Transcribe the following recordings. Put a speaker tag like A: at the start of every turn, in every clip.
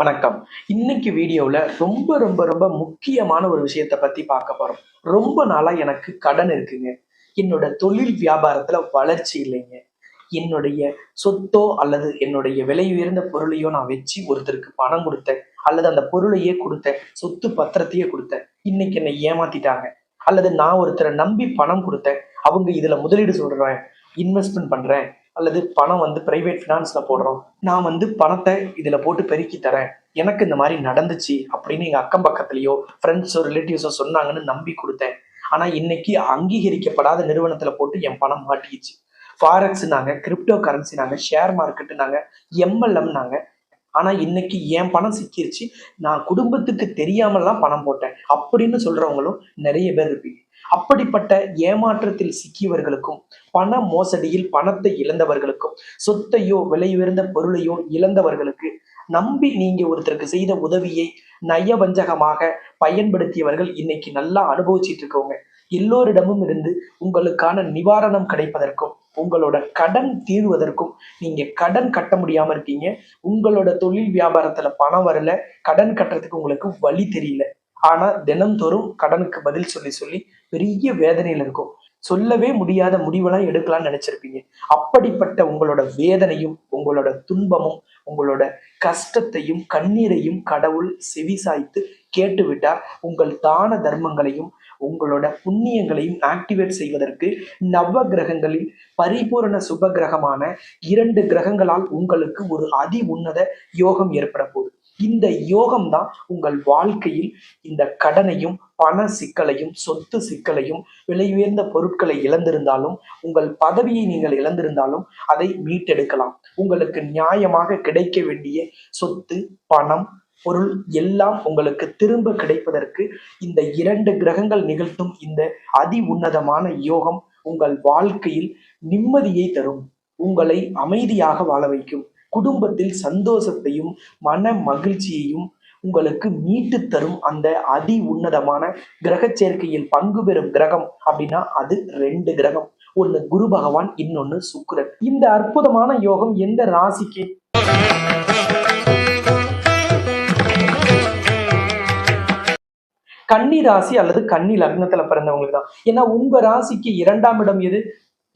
A: வணக்கம். இன்னைக்கு வீடியோவில் ரொம்ப ரொம்ப ரொம்ப முக்கியமான ஒரு விஷயத்தை பற்றி பார்க்க போகிறோம் ரொம்ப நாளாக எனக்கு கடன் இருக்குங்க. என்னோட தொழில் வியாபாரத்தில் வளர்ச்சி இல்லைங்க. என்னுடைய சொத்தோ அல்லது என்னுடைய விலை உயர்ந்த பொருளையோ நான் வச்சு ஒருத்தருக்கு பணம் கொடுத்தேன். அல்லது அந்த பொருளையே கொடுத்தேன். சொத்து பத்திரத்தையே கொடுத்தேன். இன்னைக்கு என்னை ஏமாத்திட்டாங்க. அல்லது நான் ஒருத்தரை நம்பி பணம் கொடுத்தேன். அவங்க இதில் முதலீடு சொல்கிறேன் இன்வெஸ்ட்மெண்ட் பண்ணுறேன் அல்லது பணம் வந்து பிரைவேட் ஃபினான்ஸில் போடுறோம். நான் வந்து பணத்தை இதில் போட்டு பெருக்கி தரேன். எனக்கு இந்த மாதிரி நடந்துச்சு அப்படின்னு எங்கள் அக்கம் பக்கத்துலேயோ ஃப்ரெண்ட்ஸோ ரிலேட்டிவ்ஸோ சொன்னாங்கன்னு நம்பி கொடுத்தேன். ஆனால் இன்னைக்கு அங்கீகரிக்கப்படாத நிறுவனத்தில் போட்டு என் பணம் மாட்டிக்கிச்சு. ஃபாரெக்ஸ்னாங்க கிரிப்டோ கரன்சி நாங்கள் ஷேர் மார்க்கெட்டு நாங்கள் எம்எல்எம் நாங்கள் ஆனால் இன்னைக்கு என் பணம் சிக்கிருச்சு. நான் குடும்பத்துக்கு தெரியாமலாம் பணம் போட்டேன். அப்படின்னு சொல்றவங்களும் நிறைய பேர் இருப்பீங்க. அப்படிப்பட்ட ஏமாற்றத்தில் சிக்கியவர்களுக்கும் பண மோசடியில் பணத்தை இழந்தவர்களுக்கும் சொத்தையோ விலை உயர்ந்த பொருளையோ இழந்தவர்களுக்கு நம்பி நீங்க ஒருத்தருக்கு செய்த உதவியை நயவஞ்சகமாக பயன்படுத்தியவர்கள் இன்னைக்கு நல்லா அனுபவிச்சிட்டு இருக்கவங்க. எல்லோரிடமும் இருந்து உங்களுக்கான நிவாரணம் கிடைப்பதற்கும் உங்களோட கடன் தீர்வதற்கும் நீங்க கடன் கட்ட முடியாம இருக்கீங்க. உங்களோட தொழில் வியாபாரத்துல பணம் வரல கடன் கட்டுறதுக்கு உங்களுக்கு வழி தெரியல. ஆனா தினம்தோறும் கடனுக்கு பதில் சொல்லி சொல்லி பெரிய வேதனையில இருக்கும். சொல்லவே முடியாத முடிவெல்லாம் எடுக்கலாம்னு நினைச்சிருப்பீங்க. அப்படிப்பட்ட உங்களோட வேதனையும் உங்களோட துன்பமும் உங்களோட கஷ்டத்தையும் கண்ணீரையும் கடவுள் செவிசாய்த்து கேட்டுவிட்டார். உங்கள் தான தர்மங்களையும் உங்களோட புண்ணியங்களையும் ஆக்டிவேட் செய்வதற்கு நவ கிரகங்களில் பரிபூரண சுப கிரகமான இரண்டு கிரகங்களால் உங்களுக்கு ஒரு அதி உன்னத யோகம் ஏற்பட போகுது. இந்த யோகம் தான் உங்கள் வாழ்க்கையில் இந்த கடனையும் பண சிக்கலையும் சொத்து சிக்கலையும் விலை உயர்ந்த பொருட்களை இழந்திருந்தாலும் உங்கள் பதவியை நீங்கள் இழந்திருந்தாலும் அதை மீட்டெடுக்கலாம். உங்களுக்கு நியாயமாக கிடைக்க வேண்டிய சொத்து பணம் பொருள் எல்லாம் உங்களுக்கு திரும்ப கிடைப்பதற்கு இந்த இரண்டு கிரகங்கள் நிகழ்த்தும் இந்த அதி உன்னதமான யோகம் உங்கள் வாழ்க்கையில் நிம்மதியை தரும். உங்களை அமைதியாக வாழ வைக்கும். குடும்பத்தில் சந்தோஷத்தையும் மன மகிழ்ச்சியையும் உங்களுக்கு மீட்டு தரும் அந்த அதி உன்னதமான கிரக சேர்க்கையில் பங்கு பெறும் கிரகம் அப்படின்னா அது ரெண்டு கிரகம். ஒன்னு குரு பகவான் இன்னொன்னு சுக்கரன். இந்த அற்புதமான யோகம் எந்த ராசிக்கு? கன்னி ராசி அல்லது கன்னி லக்னத்துல பிறந்தவங்களுக்கு தான். ஏன்னா உங்க ராசிக்கு இரண்டாம் இடம் எது?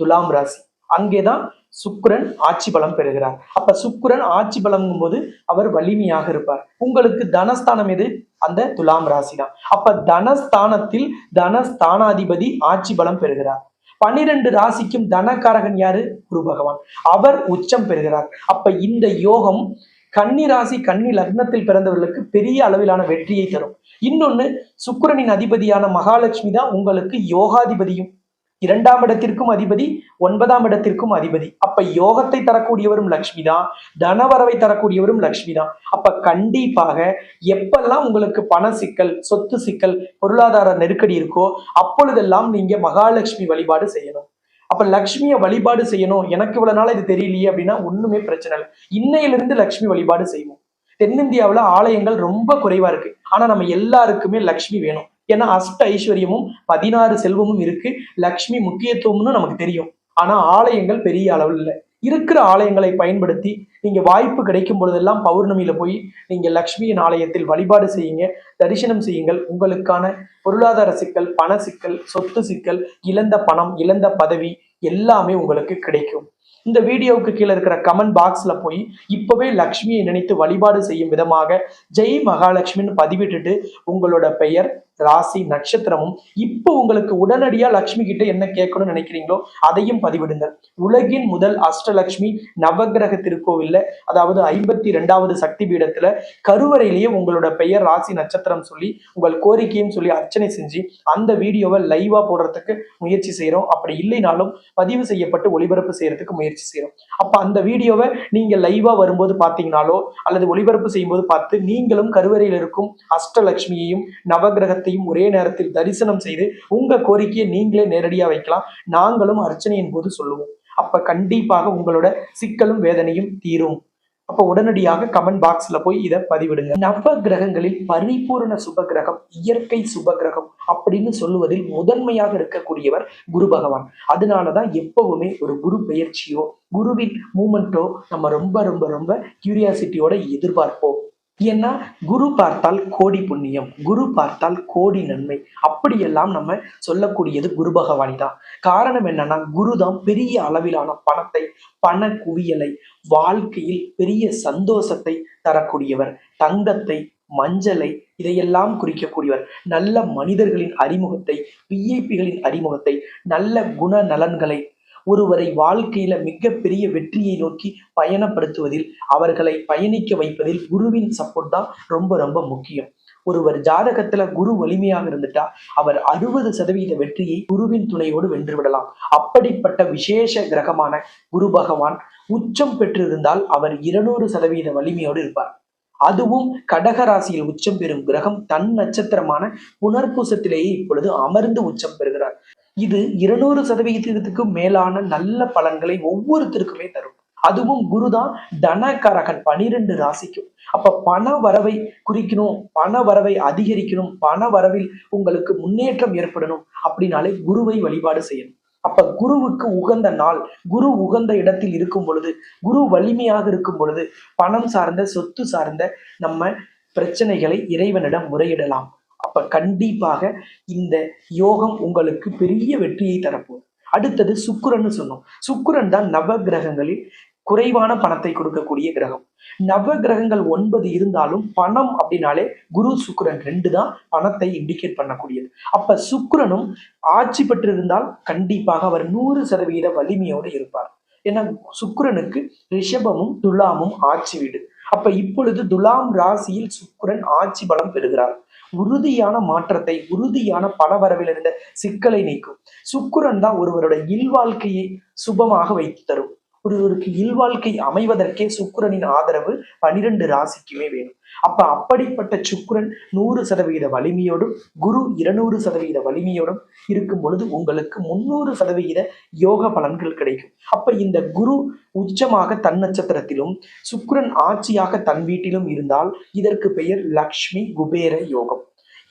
A: துலாம் ராசி. அங்கேதான் சுக்கரன் ஆட்சி பலம் பெறுகிறார். அப்ப சுக்கரன் ஆட்சி பலம்ங்கும் போது அவர் வலிமையாக இருப்பார். உங்களுக்கு தனஸ்தானம் எது? அந்த துலாம் ராசி தான். அப்ப தனஸ்தானத்தில் தனஸ்தானாதிபதி ஆட்சி பலம் பெறுகிறார். பன்னிரண்டு ராசிக்கும் தனக்காரகன் யாரு? குரு பகவான். அவர் உச்சம் பெறுகிறார். அப்ப இந்த யோகம் கன்னி ராசி கன்னி லக்னத்தில் பிறந்தவர்களுக்கு பெரிய அளவிலான வெற்றியை தரும். இன்னொன்னு சுக்கரனின் அதிபதியான மகாலட்சுமி தான் உங்களுக்கு யோகாதிபதியும். இரண்டாம் இடத்திற்கும் அதிபதி ஒன்பதாம் இடத்திற்கும் அதிபதி. அப்ப யோகத்தை தரக்கூடியவரும் லக்ஷ்மி தான் தனவரவை தரக்கூடியவரும் லக்ஷ்மி தான். அப்ப கண்டிப்பாக எப்பெல்லாம் உங்களுக்கு பண சிக்கல் சொத்து சிக்கல் பொருளாதார நெருக்கடி இருக்கோ அப்பொழுதெல்லாம் நீங்க மகாலட்சுமி வழிபாடு செய்யணும். அப்போ லக்ஷ்மியை வழிபாடு செய்யணும். எனக்கு இவ்வளோ நாள் இது தெரியலையே அப்படின்னா ஒன்றுமே பிரச்சனை இல்லை. இன்னையிலிருந்து லக்ஷ்மி வழிபாடு செய்வோம். தென்னிந்தியாவில் ஆலயங்கள் ரொம்ப குறைவாக இருக்கு. ஆனால் நம்ம எல்லாருக்குமே லக்ஷ்மி வேணும். ஏன்னா அஷ்ட ஐஸ்வர்யமும் பதினாறு செல்வமும் இருக்கு. லக்ஷ்மி முக்கியத்துவம்னு நமக்கு தெரியும். ஆனா ஆலயங்கள் பெரிய அளவில் இல்லை. இருக்கிற ஆலயங்களை பயன்படுத்தி நீங்கள் வாய்ப்பு கிடைக்கும் பொழுதெல்லாம் பௌர்ணமியில் போய் நீங்கள் லக்ஷ்மியின் ஆலயத்தில் வழிபாடு செய்யுங்க தரிசனம் செய்யுங்கள். உங்களுக்கான பொருளாதார சிக்கல் பண சிக்கல் சொத்து சிக்கல் இழந்த பணம் இழந்த பதவி எல்லாமே உங்களுக்கு கிடைக்கும். இந்த வீடியோவுக்கு கீழே இருக்கிற கமெண்ட் பாக்ஸில் போய் இப்போவே லக்ஷ்மியை நினைத்து வழிபாடு செய்யும் விதமாக ஜெய் மகாலட்சுமின்னு பதிவிட்டுட்டு உங்களோட பெயர் ராசி நட்சத்திரமும் இப்போ உங்களுக்கு உடனடியா லக்ஷ்மி கிட்ட என்ன கேட்கணும்னு நினைக்கிறீங்களோ அதையும் பதிவிடுங்கள். உலகின் முதல் அஷ்டலக்ஷ்மி நவகிரக திருக்கோவில்ல அதாவது ஐம்பத்தி ரெண்டாவது சக்தி பீடத்துல கருவறையிலேயே உங்களோட பெயர் ராசி நட்சத்திரம் சொல்லி உங்கள் கோரிக்கையும் சொல்லி அர்ச்சனை செஞ்சு அந்த வீடியோவை லைவா போடுறதுக்கு முயற்சி செய்யறோம். அப்படி இல்லைனாலும் பதிவு செய்யப்பட்டு ஒளிபரப்பு செய்யறதுக்கு முயற்சி செய்யறோம். அப்ப அந்த வீடியோவை நீங்க லைவா வரும்போது பாத்தீங்கனாலோ அல்லது ஒளிபரப்பு செய்யும்போது பார்த்து நீங்களும் கருவறையில் இருக்கும் அஷ்டலக்ஷ்மியையும் நவகிரக நவகிரகத்தையும் ஒரே நேரத்தில் தரிசனம் செய்து உங்க கோரிக்கையை நீங்களே நேரடியா வைக்கலாம். நாங்களும் அர்ச்சனையின் போது சொல்லுவோம். அப்ப கண்டிப்பாக உங்களோட சிக்கலும் வேதனையும் தீரும். அப்ப உடனடியாக கமெண்ட் பாக்ஸ்ல போய் இதை பதிவிடுங்க. நவ கிரகங்களில் பரிபூரண சுப கிரகம் இயற்கை சுப கிரகம் அப்படின்னு சொல்லுவதில் முதன்மையாக இருக்கக்கூடியவர் குரு பகவான். அதனாலதான் எப்பவுமே ஒரு குரு பெயர்ச்சியோ குருவின் மூமெண்ட்டோ நம்ம ரொம்ப ரொம்ப ரொம்ப கியூரியாசிட்டியோட எதிர்பார்ப்போம். ஏன்னா குரு பார்த்தால் கோடி புண்ணியம் குரு பார்த்தால் கோடி நன்மை. அப்படியெல்லாம் நம்ம சொல்லக்கூடியது குரு பகவானி தான் காரணம் என்னன்னா குரு தான் பெரிய அளவிலான பணத்தை பண குவியலை வாழ்க்கையில் பெரிய சந்தோஷத்தை தரக்கூடியவர் தங்கத்தை மஞ்சளை இதையெல்லாம் குறிக்கக்கூடியவர். நல்ல மனிதர்களின் அறிமுகத்தை விஐபிகளின் அறிமுகத்தை நல்ல குண நலன்களை ஒருவரை வாழ்க்கையில மிகப்பெரிய வெற்றியை நோக்கி பயணப்படுத்துவதில் அவர்களை பயணிக்க வைப்பதில் குருவின் சப்போர்ட் தான் ரொம்ப ரொம்ப முக்கியம். ஒருவர் ஜாதகத்துல குரு வலிமையாக இருந்துட்டா அவர் அறுபது சதவீத வெற்றியை குருவின் துணையோடு வென்று விடலாம். அப்படிப்பட்ட விசேஷ கிரகமான குரு பகவான் உச்சம் பெற்றிருந்தால் அவர் இருநூறு சதவீத வலிமையோடு இருப்பார். அதுவும் கடகராசியில் உச்சம் பெறும் கிரகம் தன் நட்சத்திரமான புனர்பூசத்திலேயே இப்பொழுது அமர்ந்து உச்சம் பெறுகிறார். இது இருநூறு சதவீதத்துக்கும் மேலான நல்ல பலன்களை ஒவ்வொருத்தருக்குமே தரும். அதுவும் குருதான் தனகரகன் பனிரெண்டு ராசிக்கும். அப்ப பண வரவை குறிக்கணும் பண வரவை அதிகரிக்கணும் பண வரவில் உங்களுக்கு முன்னேற்றம் ஏற்படணும் அப்படின்னாலே குருவை வழிபாடு செய்யணும். அப்ப குருவுக்கு உகந்த நாள் குரு உகந்த இடத்தில் இருக்கும் பொழுது குரு வலிமையாக இருக்கும் பொழுது பணம் சார்ந்த சொத்து சார்ந்த நம்ம பிரச்சனைகளை இறைவனிடம் முறையிடலாம். அப்ப கண்டிப்பாக இந்த யோகம் உங்களுக்கு பெரிய வெற்றியை தரப்போகுது. அடுத்தது சுக்கிரன்னு சொன்னோம். சுக்கிரன் தான் நவ கிரகங்களில் குறைவான பணத்தை கொடுக்கக்கூடிய கிரகம். நவ கிரகங்கள் ஒன்பது இருந்தாலும் பணம் அப்படின்னாலே குரு சுக்கரன் ரெண்டு தான் பணத்தை இண்டிகேட் பண்ணக்கூடியது. அப்ப சுக்கரனும் ஆட்சி பெற்றிருந்தால் கண்டிப்பாக அவர் நூறு சதவீத வலிமையோடு இருப்பார். ஏன்னா சுக்கரனுக்கு ரிஷபமும் துலாமும் ஆட்சி வீடு. அப்ப இப்பொழுது துலாம் ராசியில் சுக்கரன் ஆட்சி பலம் பெறுகிறார். உறுதியான மாற்றத்தை உறுதியான பலவரவில் இருந்த சிக்கலை நீக்கும். சுக்கிரன் தான் ஒருவருடைய இல்வாழ்க்கையை சுபமாக வைத்து தரும். ஒருவருக்கு இல்வாழ்க்கை அமைவதற்கே சுக்கிரனின் ஆதரவு பனிரெண்டு ராசிக்குமே வேணும். அப்ப அப்படிப்பட்ட சுக்கிரன் நூறு சதவீத வலிமையோடும் குரு இருநூறு சதவீத வலிமையோடும் இருக்கும் பொழுது உங்களுக்கு முன்னூறு சதவீத யோக பலன்கள் கிடைக்கும். அப்ப இந்த குரு உச்சமாக தன் நட்சத்திரத்திலும் சுக்கிரன் ஆட்சியாக தன் வீட்டிலும் இருந்தால் இதற்கு பெயர் லக்ஷ்மி குபேர யோகம்.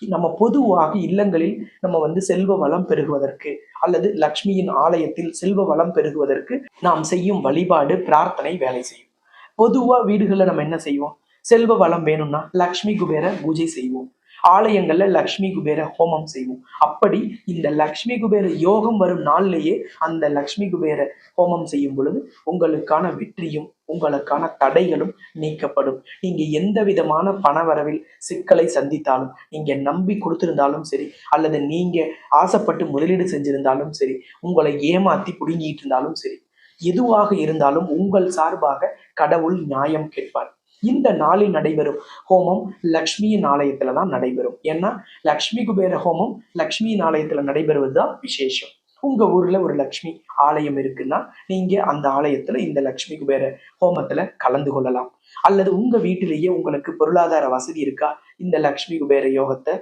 A: நம்ம பொதுவாக இல்லங்களில் நம்ம வந்து செல்வ வளம் பெருகுவதற்கு அல்லது லக்ஷ்மியின் ஆலயத்தில் செல்வ வளம் பெருகுவதற்கு நாம் செய்யும் வழிபாடு பிரார்த்தனை வேலை செய்யும். பொதுவா வீடுகளில் நம்ம என்ன செய்வோம்? செல்வ வளம் வேணும்னா லக்ஷ்மி குபேர பூஜை செய்வோம். ஆலயங்கள்ல லக்ஷ்மி குபேர ஹோமம் செய்வோம். அப்படி இந்த லக்ஷ்மி குபேர யோகம் வரும் நாள்லயே அந்த லக்ஷ்மி குபேர ஹோமம் செய்யும் பொழுது உங்களுக்கான வெற்றியும் உங்களுக்கான தடைகளும் நீக்கப்படும். நீங்க எந்த விதமான பணவரவில் சிக்கலை சந்தித்தாலும் நீங்க நம்பி கொடுத்திருந்தாலும் சரி அல்லது நீங்க ஆசைப்பட்டு முதலீடு செஞ்சிருந்தாலும் சரி உங்களை ஏமாத்தி புடுங்கிட்டு இருந்தாலும் சரி எதுவாக இருந்தாலும் உங்கள் சார்பாக கடவுள் நியாயம் கேட்பார். இந்த நாளில் நடைபெறும் ஹோமம் லக்ஷ்மியின் ஆலயத்துல தான் நடைபெறும். ஏன்னா லக்ஷ்மி குபேர ஹோமம் லக்ஷ்மியின் ஆலயத்துல நடைபெறுவது தான் விசேஷம். உங்க ஊர்ல ஒரு லக்ஷ்மி ஆலயம் இருக்குன்னா நீங்க அந்த ஆலயத்துல இந்த லக்ஷ்மி குபேர ஹோமத்துல கலந்து கொள்ளலாம். அல்லது உங்க வீட்டிலேயே உங்களுக்கு பொருளாதார வசதி இருக்கா? இந்த லக்ஷ்மி குபேர யோகத்தை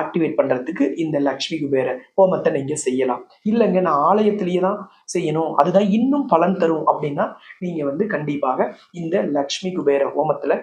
A: ஆக்டிவேட் பண்ணுறதுக்கு இந்த லக்ஷ்மி குபேர ஹோமத்தை நீங்கள் செய்யலாம். இல்லைங்க நான் ஆலயத்திலேயே தான் செய்யணும். அதுதான் இன்னும் பலன் தரும் அப்படின்னா நீங்கள் வந்து கண்டிப்பாக இந்த லக்ஷ்மி குபேர ஹோமத்தில்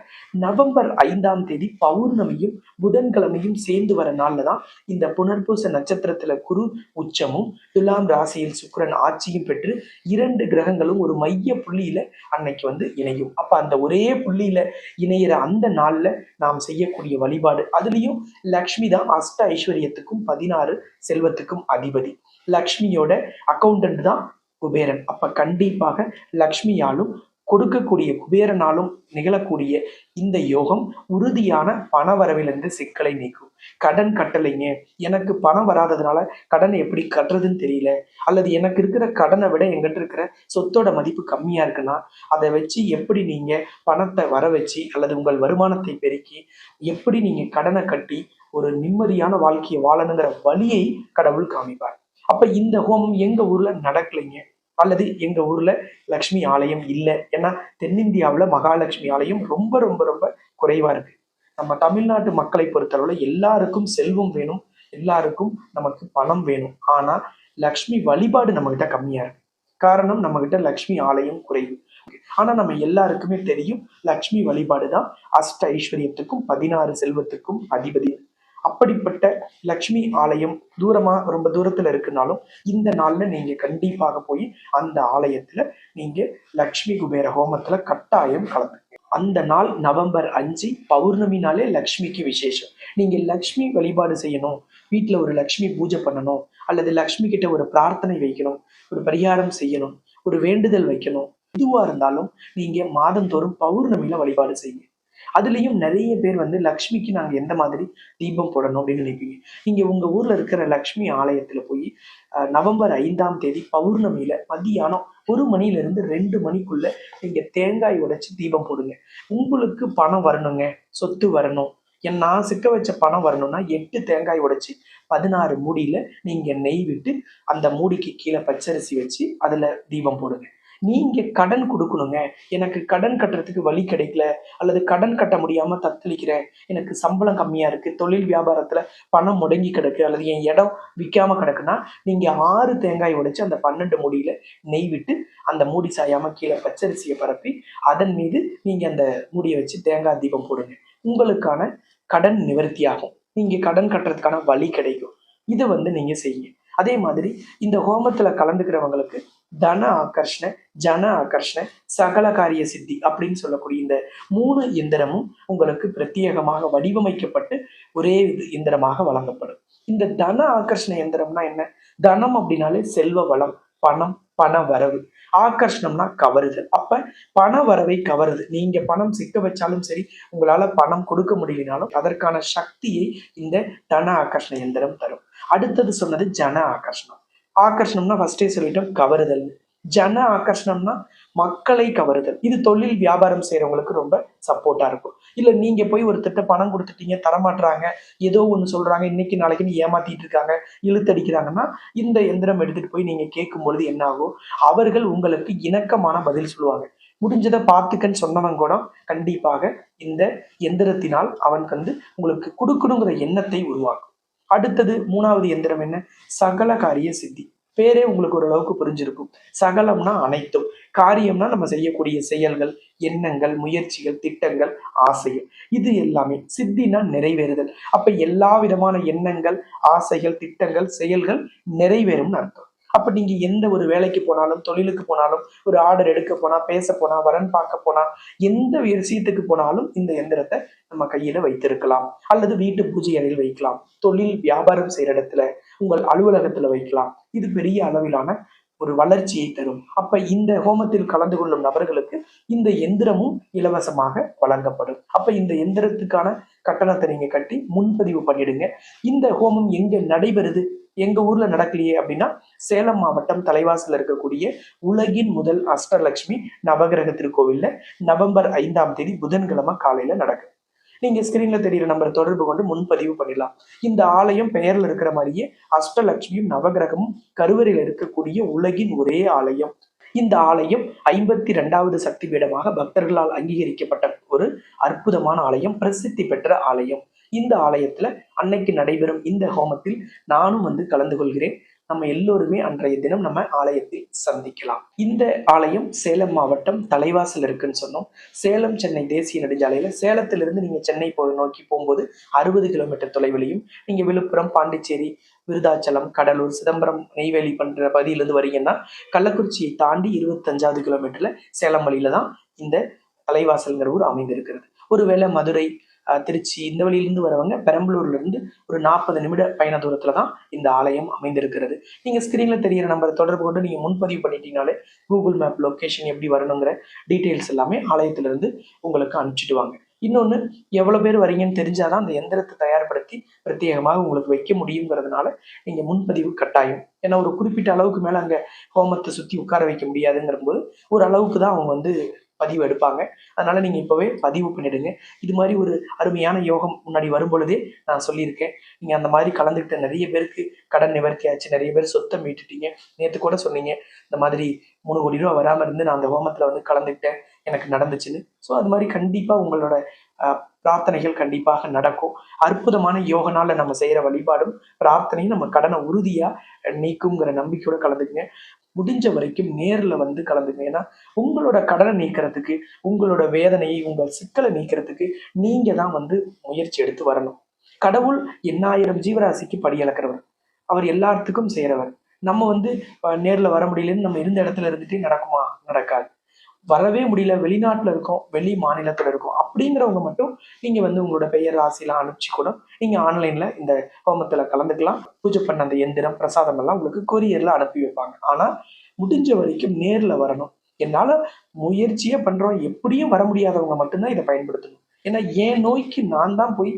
A: நவம்பர் ஐந்தாம் தேதி பௌர்ணமியும் புதன்கிழமையும் சேர்ந்து வர நாளில் தான் இந்த புனர்பூச நட்சத்திரத்தில் குரு உச்சமும் துலாம் ராசியில் சுக்கிரன் ஆட்சியும் பெற்று இரண்டு கிரகங்களும் ஒரு மைய புள்ளியில் அன்னைக்கு வந்து இணையும். அப்போ அந்த ஒரே புள்ளியில் இணையிற அந்த நாளில் நாம் செய்யக்கூடிய வழிபாடு அதுலயும் லக்ஷ்மி தான் அஷ்ட ஐஸ்வர்யத்துக்கும் பதினாறு செல்வத்துக்கும் அதிபதி. லக்ஷ்மியோட அக்கௌண்டன்ட் தான் குபேரன். அப்ப கண்டிப்பாக லக்ஷ்மியாலும் கொடுக்கக்கூடிய குபேரனாலும் நிகழக்கூடிய இந்த யோகம் உறுதியான பண வரவிலிருந்து சிக்கலை நீக்கும். கடன் கட்டலைங்க. எனக்கு பணம் வராததுனால கடனை எப்படி கட்டுறதுன்னு தெரியல. அல்லது எனக்கு இருக்கிற கடனை விட எங்கிட்ட இருக்கிற சொத்தோட மதிப்பு கம்மியா இருக்குன்னா அதை வச்சு எப்படி நீங்க பணத்தை வர வச்சு அல்லது உங்கள் வருமானத்தை பெருக்கி எப்படி நீங்க கடனை கட்டி ஒரு நிம்மதியான வாழ்க்கையை வாழணுங்கிற வழியை கடவுள் காமிப்பார். அப்ப இந்த ஹோமம் எங்க ஊர்ல நடக்கலைங்க? அல்லது எங்க ஊர்ல லக்ஷ்மி ஆலயம் இல்லை. ஏன்னா தென்னிந்தியாவுல மகாலட்சுமி ஆலயம் ரொம்ப ரொம்ப ரொம்ப குறைவா இருக்கு. நம்ம தமிழ்நாட்டு மக்களை பொறுத்தளவுல எல்லாருக்கும் செல்வம் வேணும். எல்லாருக்கும் நமக்கு பணம் வேணும். ஆனா லக்ஷ்மி வழிபாடு நம்ம கிட்ட கம்மியா இருக்கு. காரணம் நம்ம கிட்ட லக்ஷ்மி ஆலயம் குறைவு. ஆனா நம்ம எல்லாருக்குமே தெரியும் லக்ஷ்மி வழிபாடு தான் அஷ்ட ஐஸ்வர்யத்துக்கும் பதினாறு செல்வத்துக்கும் அதிபதி. அப்படிப்பட்ட லக்ஷ்மி ஆலயம் தூரமா ரொம்ப தூரத்துல இருக்குனாலும் இந்த நாள்ல நீங்க கண்டிப்பாக போய் அந்த ஆலயத்துல நீங்க லக்ஷ்மி குபேர ஹோமத்துல கட்டாயம் கலந்து. அந்த நாள் நவம்பர் அஞ்சு பௌர்ணமி நாளே லக்ஷ்மிக்கு விசேஷம். நீங்க லக்ஷ்மி வழிபாடு செய்யணும் வீட்டில் ஒரு லக்ஷ்மி பூஜை பண்ணணும் அல்லது லக்ஷ்மி கிட்ட ஒரு பிரார்த்தனை வைக்கணும் ஒரு பரிகாரம் செய்யணும் ஒரு வேண்டுதல் வைக்கணும் எதுவா இருந்தாலும் நீங்க மாதந்தோறும் பௌர்ணமியில வழிபாடு செய்யுங்க. அதுலேயும் நிறைய பேர் வந்து லக்ஷ்மிக்கு நாங்கள் எந்த மாதிரி தீபம் போடணும்? அப்படின்னு நினைப்பீங்க. நீங்கள் உங்கள் ஊரில் இருக்கிற லக்ஷ்மி ஆலயத்தில் போய் நவம்பர் ஐந்தாம் தேதி பௌர்ணமியில் மதியானம் ஒரு மணிலேருந்து ரெண்டு மணிக்குள்ள நீங்கள் தேங்காய் உடைச்சி தீபம் போடுங்க. உங்களுக்கு பணம் வரணுங்க சொத்து வரணும். என் நான் சிக்க வச்ச பணம் வரணும்னா எட்டு தேங்காய் உடைச்சி பதினாறு மூடியில் நீங்கள் நெய் விட்டு அந்த மூடிக்கு கீழே பச்சரிசி வச்சு அதில் தீபம் போடுங்க. நீங்கள் கடன் கொடுக்கணுங்க. எனக்கு கடன் கட்டுறதுக்கு வழி கிடைக்கல. அல்லது கடன் கட்ட முடியாமல் தத்தளிக்கிறேன் எனக்கு சம்பளம் கம்மியாக இருக்குது தொழில் வியாபாரத்தில் பணம் முடங்கி கிடக்கு. அல்லது என் இடம் விற்காம கிடக்குன்னா நீங்கள் ஆறு தேங்காய் உடைச்சு அந்த பன்னெண்டு மூடியில் நெய் விட்டு அந்த மூடி சாயாமல் கீழே பச்சரிசியை பரப்பி அதன் மீது நீங்கள் அந்த மூடியை வச்சு தேங்காய் தீபம் போடுங்க. உங்களுக்கான கடன் நிவர்த்தியாகும். நீங்கள் கடன் கட்டுறதுக்கான வழி கிடைக்கும். இதை வந்து நீங்கள் செய்யுங்க. அதே மாதிரி இந்த ஹோமத்தில் கலந்துக்கிறவங்களுக்கு தன ஆகர்ஷண ஜன ஆகர்ஷண சகல காரிய சித்தி அப்படின்னு சொல்லக்கூடிய இந்த மூணு எந்திரமும் உங்களுக்கு பிரத்யேகமாக வடிவமைக்கப்பட்டு ஒரே இயந்திரமாக எந்திரமாக வழங்கப்படும். இந்த தன ஆகர்ஷண எந்திரம்னா என்ன? தனம் அப்படின்னாலே செல்வ வளம் பணம் பண வரவு. ஆகர்ஷணம்னா கவருதல். அப்ப பண வரவை கவருது. நீங்க பணம் சிக்க வச்சாலும் சரி உங்களால பணம் கொடுக்க முடியலனாலும் அதற்கான சக்தியை இந்த தன ஆகர்ஷண எந்திரம் தரும். அடுத்தது சொன்னது ஜன ஆகர்ஷணம். ஆகர்ஷணம்னா ஃபர்ஸ்டே சொல்லிட்டோம் கவருதல். ஜன ஆகர்ஷணம்னா மக்களை கவருதல். இது தொழில் வியாபாரம் செய்யறவங்களுக்கு ரொம்ப சப்போர்ட்டா இருக்கும். இல்ல நீங்க போய் ஒரு திட்ட பணம் கொடுத்துட்டீங்க தரமாட்டுறாங்க ஏதோ ஒண்ணு சொல்றாங்க இன்னைக்கு நாளைக்குன்னு ஏமாத்திட்டு இருக்காங்க இழுத்தடிக்கிறாங்கன்னா இந்த எந்திரம் எடுத்துட்டு போய் நீங்க கேட்கும் பொழுது என்ன ஆகும்? அவர்கள் உங்களுக்கு இணக்கமான பதில் சொல்லுவாங்க. முடிஞ்சதை பார்த்துக்கன்னு சொன்னவன் கூட கண்டிப்பாக இந்த எந்திரத்தினால் அவனுக்கு வந்து உங்களுக்கு கொடுக்கணுங்கிற எண்ணத்தை உருவாக்கும். அடுத்தது மூணாவது எந்திரம் என்ன? சகல காரிய சித்தி. பேரே உங்களுக்கு ஓரளவுக்கு புரிஞ்சிருக்கும். சகலம்னா அனைத்தும். காரியம்னா நம்ம செய்யக்கூடிய செயல்கள் எண்ணங்கள் முயற்சிகள் திட்டங்கள் ஆசைகள். இது எல்லாமே சித்தினா நிறைவேறுதல். அப்ப எல்லா விதமான எண்ணங்கள் ஆசைகள் திட்டங்கள் செயல்கள் நிறைவேறும்னு அர்த்தம். அப்ப நீங்க எந்த ஒரு வேலைக்கு போனாலும் தொழிலுக்கு போனாலும் ஒரு ஆர்டர் எடுக்க போனா பேச போனா வரன் பார்க்க போனா எந்த விஷயத்துக்கு போனாலும் இந்த எந்திரத்தை நம்ம கையில வைத்திருக்கலாம். அல்லது வீட்டு பூஜை அறையில் வைக்கலாம். தொழில் வியாபாரம் செய்யற இடத்துல உங்கள் அலுவலகத்துல வைக்கலாம். இது பெரிய அளவிலான ஒரு வளர்ச்சியை தரும். அப்ப இந்த ஹோமத்தில் கலந்து கொள்ளும் நபர்களுக்கு இந்த எந்திரமும் இலவசமாக வழங்கப்படும். அப்ப இந்த எந்திரத்துக்கான கட்டணத்தை நீங்க கட்டி முன்பதிவு பண்ணிடுங்க. இந்த ஹோமம் எங்க நடைபெறுது? எங்க ஊர்ல நடக்கலையே அப்படின்னா சேலம் மாவட்டம் தலைவாசல் இருக்கக்கூடிய உலகின் முதல் அஷ்டலட்சுமி நவகிரக திருக்கோவில்ல நவம்பர் ஐந்தாம் தேதி புதன்கிழமை காலையில நடக்குது நீங்க ஸ்கிரீன்ல தெரியுற நம்பர் தொடர்பு கொண்டு முன்பதிவு பண்ணிடலாம். இந்த ஆலயம் பெயர்ல இருக்கிற மாதிரியே அஷ்டலட்சுமியும் நவகிரகமும் கருவறையில் இருக்கக்கூடிய உலகின் ஒரே ஆலயம். இந்த ஆலயம் ஐம்பத்தி ரெண்டாவது சக்தி பீடமாக பக்தர்களால் அங்கீகரிக்கப்பட்ட ஒரு அற்புதமான ஆலயம் பிரசித்தி பெற்ற ஆலயம். இந்த ஆலயத்துல அன்னைக்கு நடைபெறும் இந்த ஹோமத்தில் நானும் வந்து கலந்து கொள்கிறேன். நம்ம எல்லோருமே அன்றைய தினம் நம்ம ஆலயத்தில் சந்திக்கலாம். இந்த ஆலயம் சேலம் மாவட்டம் தலைவாசல் இருக்குன்னு சொன்னோம். சேலம் சென்னை தேசிய நெடுஞ்சாலையில சேலத்திலிருந்து நீங்க சென்னை போய் நோக்கி போகும்போது அறுபது கிலோமீட்டர் தொலைவிலையும் நீங்க விழுப்புரம் பாண்டிச்சேரி விருதாச்சலம் கடலூர் சிதம்பரம் நெய்வேலி பண்ற பகுதியிலிருந்து வரீங்கன்னா கள்ளக்குறிச்சியை தாண்டி இருபத்தஞ்சாவது கிலோமீட்டர்ல சேலம் வழியில தான் இந்த தலைவாசல்ங்கிற ஊர் அமைந்திருக்கிறது. ஒருவேளை மதுரை திருச்சி இந்த வழியிலிருந்து வரவங்க பெரம்பலூர்ல இருந்து ஒரு நாற்பது நிமிட பயண தூரத்துல தான் இந்த ஆலயம் அமைந்திருக்கிறது. நீங்க ஸ்கிரீன்ல தெரியிற நம்பரை தொடர்பு கொண்டு நீங்க முன்பதிவு பண்ணிட்டீங்கனாலே கூகுள் மேப் லொக்கேஷன் எப்படி வரணுங்கிற டீட்டெயில்ஸ் எல்லாமே ஆலயத்திலிருந்து உங்களுக்கு அனுப்பிச்சிடுவாங்க இன்னொன்று எவ்வளோ பேர் வரீங்கன்னு தெரிஞ்சாதான் அந்த எந்திரத்தை தயார்படுத்தி பிரத்யேகமாக உங்களுக்கு வைக்க முடியுங்கிறதுனால நீங்கள் முன்பதிவு கட்டாயம். ஏன்னா ஒரு குறிப்பிட்ட அளவுக்கு மேலே அங்கே ஹோமத்தை சுற்றி உட்கார வைக்க முடியாதுங்கிற போது ஒரு அளவுக்கு தான் அவங்க வந்து பதிவு எடுப்பாங்க. அதனால நீங்கள் இப்போவே பதிவு பண்ணிடுங்க. இது மாதிரி ஒரு அருமையான யோகம் முன்னாடி வரும் பொழுதே நான் சொல்லியிருக்கேன். நீங்கள் அந்த மாதிரி கலந்துக்கிட்ட நிறைய பேருக்கு கடன் நிவர்த்தி ஆச்சு நிறைய பேர் சொத்தை மீட்டுட்டீங்க. நேற்று கூட சொன்னீங்க இந்த மாதிரி மூணு கோடி ரூபா வராமல் இருந்து நான் அந்த ஹோமத்தில் வந்து கலந்துக்கிட்டேன் எனக்கு நடந்துச்சுன்னு. ஸோ அது மாதிரி கண்டிப்பாக உங்களோட பிரார்த்தனைகள் கண்டிப்பாக நடக்கும். அற்புதமான யோகனால நம்ம செய்கிற வழிபாடும் பிரார்த்தனையும் நம்ம கடனை உறுதியாக நீக்குங்கிற நம்பிக்கையோட கலந்துக்குங்க. முடிஞ்ச வரைக்கும் நேரில் வந்து கலந்துங்க. ஏன்னா உங்களோட கடனை நீக்கிறதுக்கு உங்களோட வேதனையை உங்கள் சிக்கலை நீக்கிறதுக்கு நீங்கள் தான் வந்து முயற்சி எடுத்து வரணும். கடவுள் எண்ணாயிரம் ஜீவராசிக்கு படி இழக்கிறவர். அவர் எல்லாத்துக்கும் செய்கிறவர் நம்ம வந்து நேரில் வர முடியலன்னு நம்ம இருந்த இடத்துல இருந்துட்டு நடக்குமா? நடக்காது. வரவே முடியல. வெளிநாட்டில் இருக்கோம் வெளி மாநிலத்தில் இருக்கோம். அப்படிங்கிறவங்க மட்டும் நீங்கள் வந்து உங்களோட பெயர் ராசிலாம் அனுப்பிச்சு கூட நீங்கள் ஆன்லைனில் இந்த ஹோமத்தில் கலந்துக்கலாம். பூஜை பண்ண அந்த எந்திரம் பிரசாதம் எல்லாம் உங்களுக்கு கொரியரில் அனுப்பி வைப்பாங்க. ஆனால் முடிஞ்ச வரைக்கும் நேரில் வரணும். என்னால் முயற்சியே பண்ணுறோம் எப்படியும் வர முடியாதவங்க மட்டும்தான் இதை பயன்படுத்தணும். ஏன்னா என் நோய்க்கு நான் தான் போய்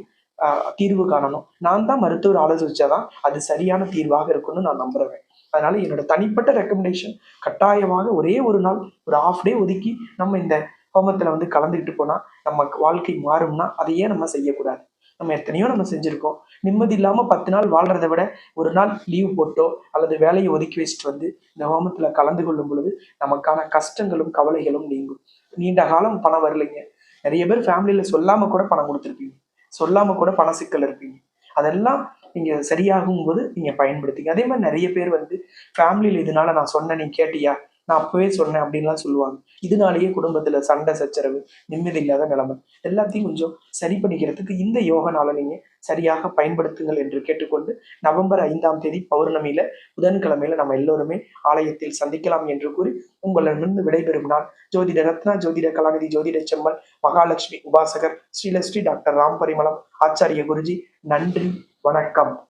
A: தீர்வு காணணும். நான் தான் மருத்துவர் ஆலோசிச்சாதான் அது சரியான தீர்வாக இருக்கும்னு நான் நம்புறேன். அதனால என்னோட தனிப்பட்ட ரெக்கமெண்டேஷன் கட்டாயமாக ஒரே ஒரு நாள் ஒரு ஹாஃப் டே ஒதுக்கி நம்ம இந்த ஹோமத்தில் வந்து கலந்துக்கிட்டு போனால் நம்ம வாழ்க்கை மாறும்னா அதையே நம்ம செய்யக்கூடாது. நம்ம எத்தனையோ நம்ம செஞ்சுருக்கோம். நிம்மதி இல்லாமல் பத்து நாள் வாழ்கிறத விட ஒரு நாள் லீவ் போட்டோ அல்லது வேலையை ஒதுக்கி வச்சுட்டு வந்து இந்த ஹோமத்தில் கலந்து கொள்ளும் பொழுது நமக்கான கஷ்டங்களும் கவலைகளும் நீங்கும். நீண்ட காலம் பணம் வரலைங்க. நிறைய பேர் ஃபேமிலியில் சொல்லாமல் கூட பணம் கொடுத்துருப்பீங்க. சொல்லாமல் கூட பண சிக்கல் இருப்பீங்க. அதெல்லாம் நீங்கள் சரியாகும் போது நீங்கள் பயன்படுத்திங்க அதே மாதிரி நிறைய பேர் வந்து ஃபேமிலியில் இதனால நான் சொன்னேன் நீ கேட்டியா? நான் அப்பவே சொன்னேன் அப்படின்லாம் சொல்லுவாங்க. இதனாலேயே குடும்பத்துல சண்டை சச்சரவு நிம்மதி இல்லாத நிலைமை. எல்லாத்தையும் கொஞ்சம் சரி பண்ணிக்கிறதுக்கு இந்த யோக நாளை நீங்க சரியாக பயன்படுத்துங்கள் என்று கேட்டுக்கொண்டு நவம்பர் ஐந்தாம் தேதி பௌர்ணமியில புதன்கிழமையில நம்ம எல்லோருமே ஆலயத்தில் சந்திக்கலாம் என்று கூறி உங்களிடமிருந்து விடைபெறும் நான் ஜோதிட ரத்னா ஜோதிட கலாநிதி ஜோதிட செம்மல் மகாலட்சுமி உபாசகர் ஸ்ரீலஸ்ரீ டாக்டர் ராம் பரிமளம் ஆச்சாரிய குருஜி நன்றி. வணக்கம்.